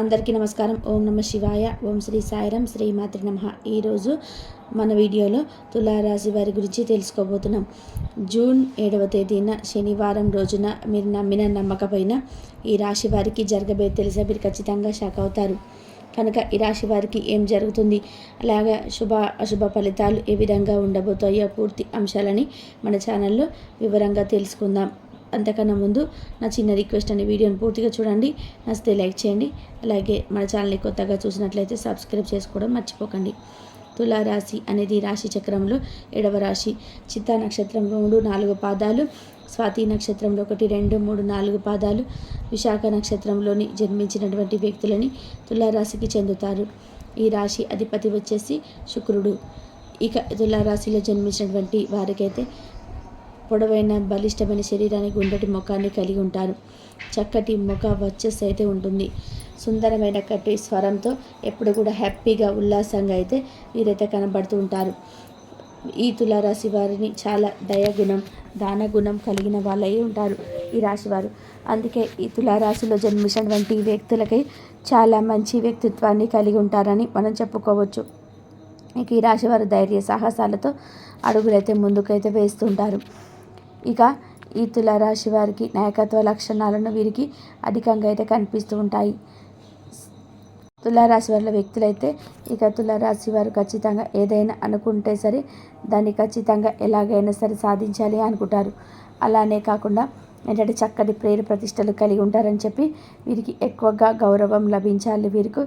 అందరికీ నమస్కారం. ఓం నమ శివాయ. ఓం శ్రీ సాయిరం. శ్రీ మాతృ నమ. ఈరోజు మన వీడియోలో తులారాశి వారి గురించి తెలుసుకోబోతున్నాం. జూన్ ఏడవ తేదీన శనివారం రోజున మీరు నమ్మిన నమ్మకపైన ఈ రాశి వారికి జరగబోయే తెలిసే? మీరు ఖచ్చితంగా షాక్ అవుతారు. కనుక ఈ రాశి వారికి ఏం జరుగుతుంది? అలాగే శుభ అశుభ ఫలితాలు ఏ విధంగా ఉండబోతాయో పూర్తి అంశాలని మన ఛానల్లో వివరంగా తెలుసుకుందాం. అంతకన్నా ముందు నా చిన్న రిక్వెస్ట్ అనే వీడియోని పూర్తిగా చూడండి. నచ్చితే లైక్ చేయండి. అలాగే మన ఛానల్ని కొత్తగా చూసినట్లయితే సబ్స్క్రైబ్ చేసుకోవడం మర్చిపోకండి. తులారాశి అనేది రాశి చక్రంలో ఏడవ రాశి. చిత్తా నక్షత్రం మూడు నాలుగు పాదాలు. స్వాతి నక్షత్రంలో ఒకటి రెండు మూడు నాలుగు పాదాలు. విశాఖ నక్షత్రంలోని జన్మించినటువంటి వ్యక్తులని తులారాశికి చెందుతారు. ఈ రాశి అధిపతి వచ్చేసి శుక్రుడు. ఇక తులారాశిలో జన్మించినటువంటి వారికైతే పొడవైన బలిష్టమైన శరీరాన్ని గుండటి ముఖాన్ని కలిగి ఉంటారు. చక్కటి ముఖ వచ్చేసి అయితే ఉంటుంది. సుందరమైన కట్టి స్వరంతో ఎప్పుడు కూడా హ్యాపీగా ఉల్లాసంగా అయితే వీరైతే కనబడుతూ ఉంటారు. ఈ తులారాశి వారిని చాలా దయగుణం దానగుణం కలిగిన వాళ్ళై ఉంటారు ఈ రాశివారు. అందుకే ఈ తులారాశిలో జన్మించినటువంటి వ్యక్తులకై చాలా మంచి వ్యక్తిత్వాన్ని కలిగి ఉంటారని మనం చెప్పుకోవచ్చు. ఇక ఈ రాశివారు ధైర్య సాహసాలతో అడుగులైతే ముందుకైతే వేస్తుంటారు ఇక ఈ తులారాశి వారికి నాయకత్వ లక్షణాలను వీరికి అధికంగా అయితే కనిపిస్తూ ఉంటాయి. తులారాశి వారి వ్యక్తులైతే ఇక తులారాశి వారు ఖచ్చితంగా ఏదైనా అనుకుంటే సరే దాన్ని ఖచ్చితంగా ఎలాగైనా సరే సాధించాలి అనుకుంటారు. అలానే కాకుండా ఏంటంటే చక్కటి ప్రేరు ప్రతిష్టలు కలిగి ఉంటారని చెప్పి వీరికి ఎక్కువగా గౌరవం లభించాలి. వీరికి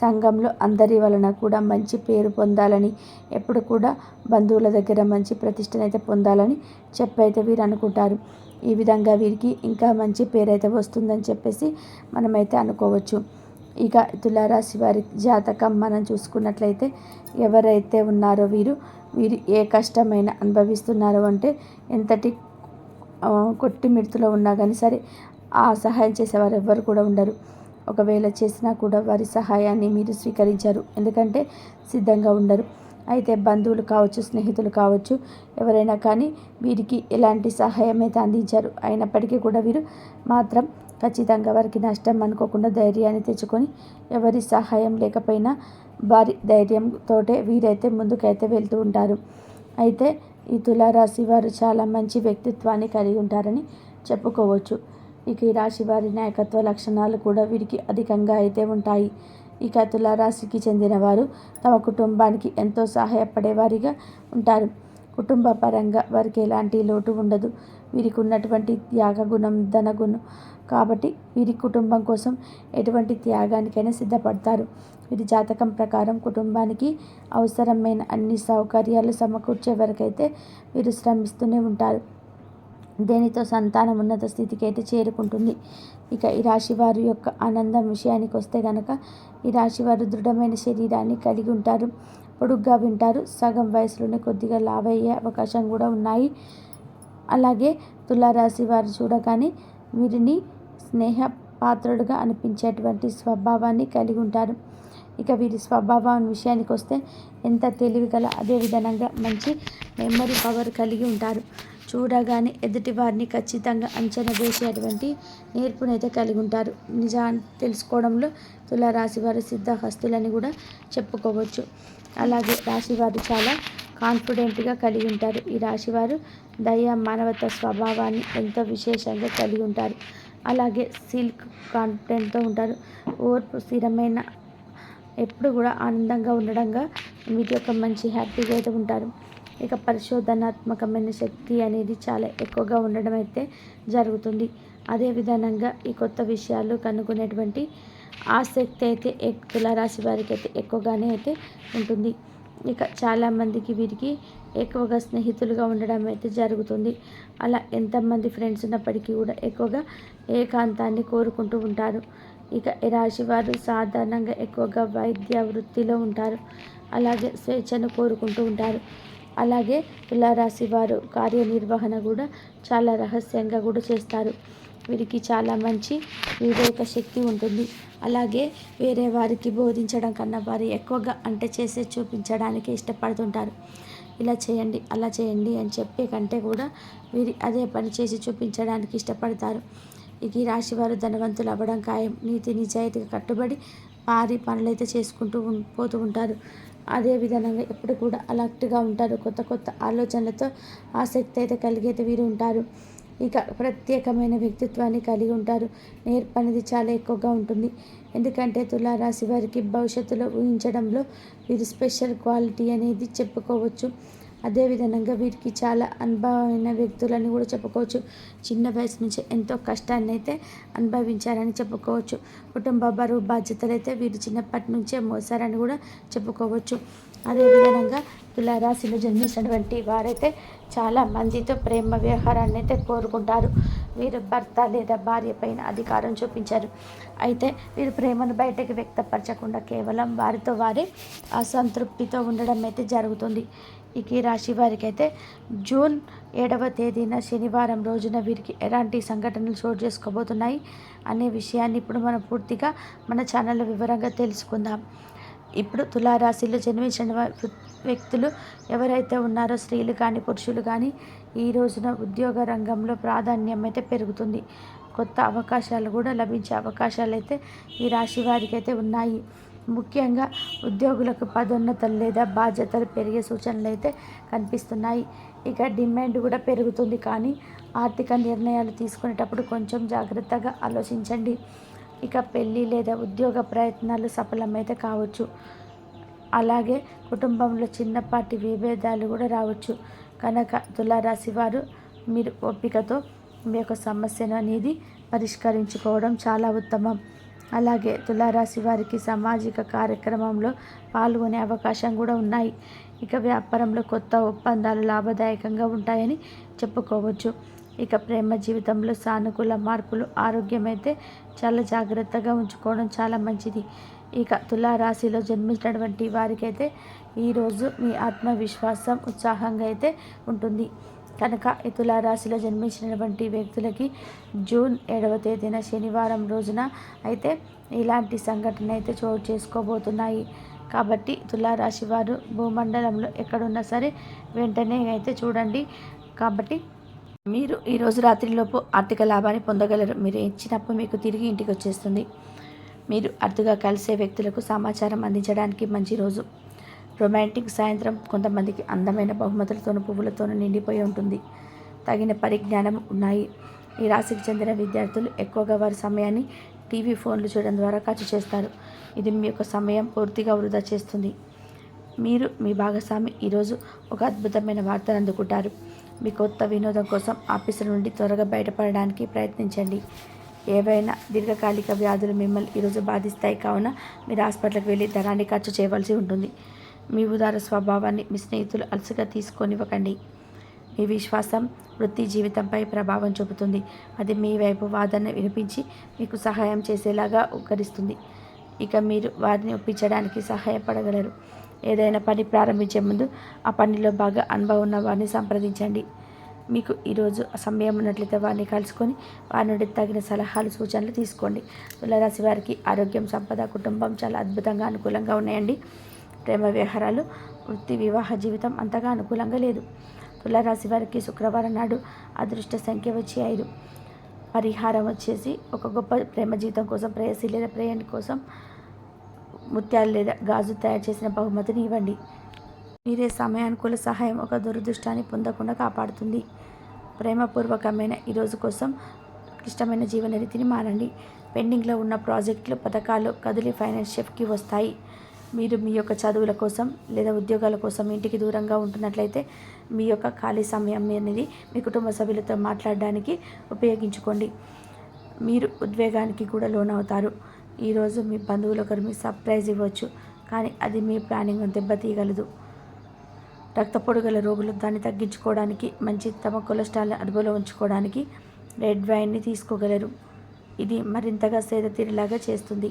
సంఘంలో అందరి వలన కూడా మంచి పేరు పొందాలని ఎప్పుడు కూడా బంధువుల దగ్గర మంచి ప్రతిష్టనైతే పొందాలని చెప్పైతే వీరు అనుకుంటారు. ఈ విధంగా వీరికి ఇంకా మంచి పేరు అయితే వస్తుందని చెప్పేసి మనమైతే అనుకోవచ్చు. ఇక తులారాశి వారి జాతకం మనం చూసుకున్నట్లయితే ఎవరైతే ఉన్నారో వీరు వీరు ఏ కష్టమైన అనుభవిస్తున్నారో అంటే ఎంతటి కొట్టి మిడుతులో ఉన్నా కానీ సరే ఆ సహాయం చేసేవారు ఎవ్వరు కూడా ఉండరు. ఒకవేళ చేసినా కూడా వారి సహాయాన్ని మీరు స్వీకరించరు. ఎందుకంటే సిద్ధంగా ఉండరు. అయితే బంధువులు కావచ్చు స్నేహితులు కావచ్చు ఎవరైనా కానీ వీరికి ఎలాంటి సహాయం అయితే అందించారు. అయినప్పటికీ కూడా వీరు మాత్రం ఖచ్చితంగా వారికి నష్టం అనుకోకుండా ధైర్యాన్ని తెచ్చుకొని ఎవరి సహాయం లేకపోయినా వారి ధైర్యంతోటే వీరైతే ముందుకైతే వెళ్తూ ఉంటారు. అయితే ఈ తులారాశి వారు చాలా మంచి వ్యక్తిత్వాన్ని కలిగి ఉంటారని చెప్పుకోవచ్చు. ఇక ఈ రాశి వారి నాయకత్వ లక్షణాలు కూడా వీరికి అధికంగా అయితే ఉంటాయి. ఇక తులారాశికి చెందిన వారు తమ కుటుంబానికి ఎంతో సహాయపడేవారిగా ఉంటారు. కుటుంబ పరంగా వారికి ఎలాంటి లోటు ఉండదు. వీరికి ఉన్నటువంటి త్యాగ గుణం ధనగుణం కాబట్టి వీరి కుటుంబం కోసం ఎటువంటి త్యాగానికైనా సిద్ధపడతారు. వీరి జాతకం ప్రకారం కుటుంబానికి అవసరమైన అన్ని సౌకర్యాలు సమకూర్చే వరకైతే వీరు శ్రమిస్తూనే ఉంటారు. దేనితో సంతానం ఉన్నత స్థితికి అయితే చేరుకుంటుంది. ఇక ఈ రాశి వారి యొక్క ఆనందం విషయానికి వస్తే కనుక ఈ రాశి వారు దృఢమైన శరీరాన్ని కలిగి ఉంటారు. పొడుగ్గా వింటారు. సగం వయసులోనే కొద్దిగా లావయ్యే అవకాశం కూడా ఉన్నాయి. అలాగే తులారాశి వారు చూడగానే వీరిని స్నేహ పాత్రుడుగా అనిపించేటువంటి స్వభావాన్ని కలిగి ఉంటారు. ఇక వీరి స్వభావం విషయానికి వస్తే ఎంత తెలివి గల అదే విధంగా మంచి మెమరీ పవర్ కలిగి ఉంటారు. చూడగానే ఎదుటి వారిని ఖచ్చితంగా అంచనా వేసేటువంటి నేర్పునైతే కలిగి ఉంటారు నిజాన్ని తెలుసుకోవడంలో తులారాశి వారి సిద్ధహస్తులని కూడా చెప్పుకోవచ్చు. అలాగే రాశివారు చాలా కాన్ఫిడెంట్గా కలిగి ఉంటారు ఈ రాశివారు దయ మానవత స్వభావాన్ని ఎంతో విశేషంగా కలిగి ఉంటారు అలాగే సిల్క్ కాన్ఫిడెంట్తో ఉంటారు. ఓర్పు స్థిరమైన ఎప్పుడు కూడా ఆనందంగా ఉండడంగా వీటి యొక్క మంచి హ్యాపీగా అయితే ఉంటారు. ఇక పరిశోధనాత్మకమైన శక్తి అనేది చాలా ఎక్కువగా ఉండడం అయితే జరుగుతుంది. అదే విధానంగా ఈ కొత్త విషయాలు కనుగొనేటువంటి ఆసక్తి అయితే తులారాశి వారికి అయితే ఎక్కువగానే అయితే ఉంటుంది. ఇక చాలామందికి వీరికి ఎక్కువగా స్నేహితులుగా ఉండడం అయితే జరుగుతుంది. అలా ఎంతమంది ఫ్రెండ్స్ ఉన్నప్పటికీ కూడా ఎక్కువగా ఏకాంతాన్ని కోరుకుంటూ ఉంటారు. ఇక ఈ రాశి వారు సాధారణంగా ఎక్కువగా వైద్య వృత్తిలో ఉంటారు. అలాగే స్వేచ్ఛను కోరుకుంటూ ఉంటారు. అలాగే తులారాశి వారు కార్యనిర్వహణ కూడా చాలా రహస్యంగా కూడా చేస్తారు. వీరికి చాలా మంచి వివేక శక్తి ఉంటుంది. అలాగే వేరే వారికి బోధించడం కన్నా వారు ఎక్కువగా అంటే చేసే చూపించడానికి ఇష్టపడుతుంటారు. ఇలా చేయండి అలా చేయండి అని చెప్పే కంటే కూడా వీరి అదే పని చేసి చూపించడానికి ఇష్టపడతారు. ఇక ఈ రాశి వారు ధనవంతులు అవ్వడం ఖాయం. నీతి నిజాయితీగా కట్టుబడి భారీ పనులైతే చేసుకుంటూ పోతూ ఉంటారు. అదే విధంగా ఎప్పుడు కూడా అలర్ట్గా ఉంటారు. కొత్త కొత్త ఆలోచనలతో ఆసక్తి అయితే కలిగైతే వీరు ఉంటారు. ఇక ప్రత్యేకమైన వ్యక్తిత్వాన్ని కలిగి ఉంటారు. నేర్పనిది చాలా ఎక్కువగా ఉంటుంది. ఎందుకంటే తులారాశి వారికి భవిష్యత్తులో ఊహించడంలో వీరి స్పెషల్ క్వాలిటీ అనేది చెప్పుకోవచ్చు. అదేవిధంగా వీరికి చాలా అనుభవమైన వ్యక్తులని కూడా చెప్పుకోవచ్చు. చిన్న వయసు నుంచి ఎంతో కష్టాన్ని అయితే అనుభవించారని చెప్పుకోవచ్చు. కుటుంబ బరువు బాధ్యతలు అయితే వీరు చిన్నప్పటి నుంచే మోసారని కూడా చెప్పుకోవచ్చు. అదేవిధంగా తులారాశిలో జన్మించినటువంటి వారైతే చాలా మందితో ప్రేమ వ్యవహారాన్ని అయితే కోరుకుంటారు. వీరు భర్త లేదా భార్య పైన అధికారం చూపించారు. అయితే వీరు ప్రేమను బయటకు వ్యక్తపరచకుండా కేవలం వారితో వారే అసంతృప్తితో ఉండడం అయితే జరుగుతుంది. ఇక ఈ రాశి వారికి అయితే జూన్ ఏడవ తేదీన శనివారం రోజున వీరికి ఎలాంటి సంఘటనలు చోటు చేసుకోబోతున్నాయి అనే విషయాన్ని ఇప్పుడు మనం పూర్తిగా మన ఛానల్లో వివరంగా తెలుసుకుందాం. ఇప్పుడు తులారాశిలో జన్మించిన వ్యక్తులు ఎవరైతే ఉన్నారో స్త్రీలు కానీ పురుషులు కానీ ఈ రోజున ఉద్యోగ రంగంలో ప్రాధాన్యం అయితే పెరుగుతుంది. కొత్త అవకాశాలు కూడా లభించే అవకాశాలు అయితే ఈ రాశి వారికి అయితే ఉన్నాయి. ముఖ్యంగా ఉద్యోగులకు పదోన్నతలు లేదా బాధ్యతలు పెరిగే సూచనలు అయితే కనిపిస్తున్నాయి. ఇక డిమాండ్ కూడా పెరుగుతుంది కానీ ఆర్థిక నిర్ణయాలు తీసుకునేటప్పుడు కొంచెం జాగ్రత్తగా ఆలోచించండి. ఇక పెళ్ళి లేదా ఉద్యోగ ప్రయత్నాలు సఫలమైతే కావచ్చు. అలాగే కుటుంబంలో చిన్నపాటి విభేదాలు కూడా రావచ్చు. కనుక తులారాశి వారు మీరు ఓపికతో మీ యొక్క సమస్యను అనేది పరిష్కరించుకోవడం చాలా ఉత్తమం. అలాగే తులారాశి వారికి సామాజిక కార్యక్రమంలో పాల్గొనే అవకాశం కూడా ఉన్నాయి. ఇక వ్యాపారంలో కొత్త ఒప్పందాలు లాభదాయకంగా ఉంటాయని చెప్పుకోవచ్చు. ఇక ప్రేమ జీవితంలో సానుకూల మార్పులు ఆరోగ్యం అయితే చాలా జాగ్రత్తగా ఉంచుకోవడం చాలా మంచిది. ఇక తులారాశిలో జన్మించినటువంటి వారికైతే ఈరోజు మీ ఆత్మవిశ్వాసం ఉత్సాహంగా అయితే ఉంటుంది. కనుక ఈ తులారాశిలో జన్మించినటువంటి వ్యక్తులకి జూన్ ఏడవ తేదీన శనివారం రోజున అయితే ఇలాంటి సంఘటన అయితే చోటు చేసుకోబోతున్నాయి. కాబట్టి తులారాశి వారు భూమండలంలో ఎక్కడున్నా సరే వెంటనే అయితే చూడండి. కాబట్టి మీరు ఈరోజు రాత్రిలోపు ఆర్థిక లాభాన్ని పొందగలరు. మీరు ఇచ్చినప్పుడు మీకు తిరిగి ఇంటికి వచ్చేస్తుంది. మీరు అరుదుగా కలిసే వ్యక్తులకు సమాచారం అందించడానికి మంచి రోజు. రొమాంటిక్ సాయంత్రం కొంతమందికి అందమైన బహుమతులతోనూ పువ్వులతోనూ నిండిపోయి ఉంటుంది. తగిన పరిజ్ఞానం ఉన్నాయి. ఈ రాశికి చెందిన విద్యార్థులు ఎక్కువగా వారి సమయాన్ని టీవీ ఫోన్లు చూడడం ద్వారా ఖర్చు చేస్తారు. ఇది మీ యొక్క సమయం పూర్తిగా వృధా చేస్తుంది. మీరు మీ భాగస్వామి ఈరోజు ఒక అద్భుతమైన వార్తను అందుకుంటారు. మీ కొత్త వినోదం కోసం ఆఫీసు నుండి త్వరగా బయటపడడానికి ప్రయత్నించండి. ఏవైనా దీర్ఘకాలిక వ్యాధులు మిమ్మల్ని ఈరోజు బాధిస్తాయి కావున మీరు హాస్పిటల్కి వెళ్ళి ధనాన్ని ఖర్చు చేయవలసి ఉంటుంది. మీ ఉదార స్వభావాన్ని మీ స్నేహితులు అలసిగా తీసుకొనివ్వకండి. మీ విశ్వాసం వృత్తి జీవితంపై ప్రభావం చూపుతుంది. అది మీ వైపు వాదన వినిపించి మీకు సహాయం చేసేలాగా ఉపకరిస్తుంది ఇక మీరు వారిని ఒప్పించడానికి సహాయపడగలరు. ఏదైనా పని ప్రారంభించే ముందు ఆ పనిలో బాగా అనుభవం ఉన్న వారిని సంప్రదించండి. మీకు ఈరోజు సమయం ఉన్నట్లయితే వారిని కలుసుకొని వారి నుండి తగిన సలహాలు సూచనలు తీసుకోండి. తులరాశి వారికి ఆరోగ్యం సంపద కుటుంబం చాలా అద్భుతంగా అనుకూలంగా ఉన్నాయండి. ప్రేమ వ్యవహారాలు వృత్తి వివాహ జీవితం అంతగా అనుకూలంగా లేదు. తులారాశి వారికి శుక్రవారం నాడు అదృష్ట సంఖ్య వచ్చి ఐదు. పరిహారం వచ్చేసి ఒక గొప్ప ప్రేమ జీవితం కోసం ప్రేయసి లేదా ప్రేయని కోసం ముత్యాలు లేదా గాజు తయారు చేసిన బహుమతిని ఇవ్వండి. మీరే సమయానుకూల సహాయం ఒక దురదృష్టాన్ని పొందకుండా కాపాడుతుంది. ప్రేమపూర్వకమైన ఈరోజు కోసం క్లిష్టమైన జీవన రీతిని మారండి పెండింగ్లో ఉన్న ప్రాజెక్టులు పథకాలు కదిలి ఫైనాన్స్ షెఫ్కి వస్తాయి. మీరు మీ యొక్క చదువుల కోసం లేదా ఉద్యోగాల కోసం ఇంటికి దూరంగా ఉంటున్నట్లయితే మీ యొక్క ఖాళీ సమయం అనేది మీ కుటుంబ సభ్యులతో మాట్లాడడానికి ఉపయోగించుకోండి. మీరు ఉద్వేగానికి కూడా లోనవుతారు. ఈరోజు మీ బంధువులు ఒకరు మీ సర్ప్రైజ్ ఇవ్వచ్చు. కానీ అది మీ ప్లానింగ్ దెబ్బతీయగలదు రక్త పొడుగల రోగులు దాన్ని తగ్గించుకోవడానికి మంచి తమ కొలెస్ట్రాల్ని అదుపులో ఉంచుకోవడానికి రెడ్ వైన్ని తీసుకోగలరు. ఇది మరింతగా సేద తీరేలాగా చేస్తుంది.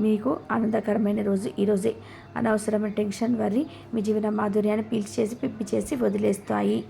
మీకు ఆనందకరమైన రోజు. ఈరోజే అనవసరమైన టెన్షన్ వరి మీ జీవన మాధుర్యాన్ని పీల్చి చేసి పిప్పి చేసి వదిలేస్తాయి.